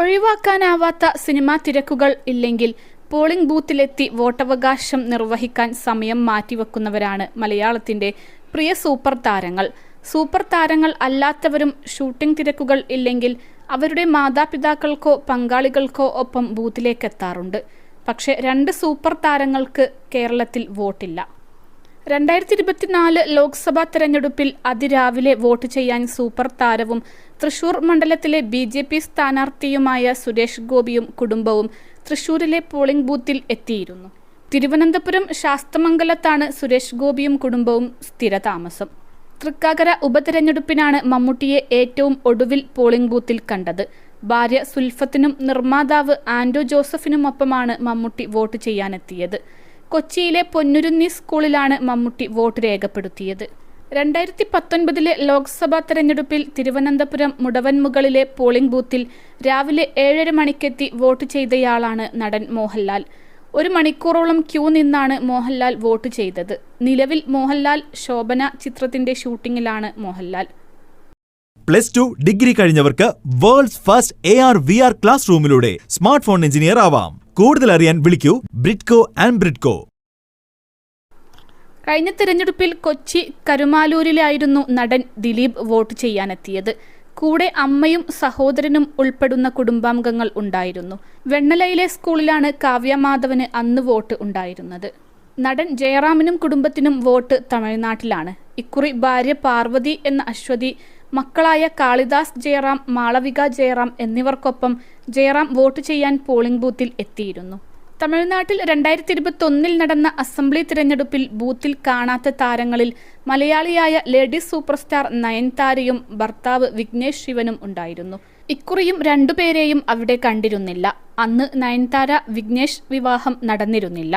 ഒഴിവാക്കാനാവാത്ത cinema തിരക്കുകൾ ഇല്ലെങ്കിൽ polling ബൂത്തിലെത്തി വോട്ടവകാശം നിർവഹിക്കാൻ സമയം മാറ്റിവെക്കുന്നവരാണ് മലയാളത്തിന്റെ പ്രിയ സൂപ്പർ താരങ്ങൾ. സൂപ്പർ താരങ്ങൾ അല്ലാത്തവരും ഷൂട്ടിംഗ് തിരക്കുകൾ ഇല്ലെങ്കിൽ അവരുടെ മാതാപിതാക്കൾക്കോ പങ്കാളികൾക്കോ ഒപ്പം ബൂത്തിലേക്ക് എത്താറുണ്ട് പക്ഷേ രണ്ട് സൂപ്പർ താരങ്ങൾക്ക് കേരളത്തിൽ വോട്ടില്ല. രണ്ടായിരത്തി ഇരുപത്തിനാല് ലോക്സഭാ തെരഞ്ഞെടുപ്പിൽ അതിരാവിലെ വോട്ട് ചെയ്യാൻ സൂപ്പർ താരവും തൃശൂർ മണ്ഡലത്തിലെ ബി ജെ പി സ്ഥാനാർത്ഥിയുമായ സുരേഷ് ഗോപിയും കുടുംബവും തൃശൂരിലെ പോളിംഗ് ബൂത്തിൽ എത്തിയിരുന്നു. തിരുവനന്തപുരം ശാസ്തമംഗലത്താണ് സുരേഷ് ഗോപിയും കുടുംബവും സ്ഥിരതാമസം. തൃക്കാക്കര ഉപതെരഞ്ഞെടുപ്പിനാണ് മമ്മൂട്ടിയെ ഏറ്റവും ഒടുവിൽ പോളിംഗ് ബൂത്തിൽ കണ്ടത്. ഭാര്യ സുൽഫത്തിനും നിർമ്മാതാവ് ആൻഡോ ജോസഫിനുമൊപ്പമാണ് മമ്മൂട്ടി വോട്ട് ചെയ്യാനെത്തിയത്. കൊച്ചിയിലെ പൊന്നുരുന്നി സ്കൂളിലാണ് മമ്മൂട്ടി വോട്ട് രേഖപ്പെടുത്തിയത്. രണ്ടായിരത്തി പത്തൊൻപതിലെ ലോക്സഭാ തെരഞ്ഞെടുപ്പിൽ തിരുവനന്തപുരം മുടവൻമുകളിലെ പോളിംഗ് ബൂത്തിൽ രാവിലെ ഏഴര മണിക്കെത്തി വോട്ട് ചെയ്തയാളാണ് നടൻ മോഹൻലാൽ. ഒരു മണിക്കൂറോളം ക്യൂ നിന്നാണ് മോഹൻലാൽ വോട്ട് ചെയ്തത്. നിലവിൽ മോഹൻലാൽ ശോഭന ചിത്രത്തിന്റെ ഷൂട്ടിങ്ങിലാണ് Mohanlal. Plus two degree കഴിഞ്ഞവർക്ക് world's first A R V R class റൂമിലൂടെ smart phone engineer ആവാം. കൂടുതൽ അറിയാൻ വിളിക്കൂ ബ്രിഡ്കോ ആൻഡ് ബ്രിഡ്കോ. കഴിഞ്ഞ തിരഞ്ഞെടുപ്പിൽ കൊച്ചി കരുമാലൂരിലായിരുന്നു നടൻ ദിലീപ് വോട്ട് ചെയ്യാനെത്തിയത്. കൂടെ അമ്മയും സഹോദരനും ഉൾപ്പെടുന്ന കുടുംബാംഗങ്ങൾ ഉണ്ടായിരുന്നു. വെണ്ണലയിലെ സ്കൂളിലാണ് കാവ്യ മാധവന് അന്ന് വോട്ട് ഉണ്ടായിരുന്നത്. നടൻ ജയറാമിനും കുടുംബത്തിനും വോട്ട് തമിഴ്നാട്ടിലാണ്. ഇക്കുറി ഭാര്യ പാർവതി എന്ന അശ്വതി മക്കളായ കാളിദാസ് ജയറാം മാളവിക ജയറാം എന്നിവർക്കൊപ്പം ജയറാം വോട്ട് ചെയ്യാൻ പോളിംഗ് ബൂത്തിൽ എത്തിയിരുന്നു. തമിഴ്നാട്ടിൽ രണ്ടായിരത്തി ഇരുപത്തൊന്നിൽ നടന്ന അസംബ്ലി തിരഞ്ഞെടുപ്പിൽ ബൂത്തിൽ കാണാത്ത താരങ്ങളിൽ മലയാളിയായ ലേഡീസ് സൂപ്പർ സ്റ്റാർ നയൻതാരയും ഭർത്താവ് വിഘ്നേഷ് ശിവനും ഉണ്ടായിരുന്നു. ഇക്കുറിയും രണ്ടുപേരെയും അവിടെ കണ്ടിരുന്നില്ല. അന്ന് നയൻതാര വിഘ്നേഷ് വിവാഹം നടന്നിരുന്നില്ല.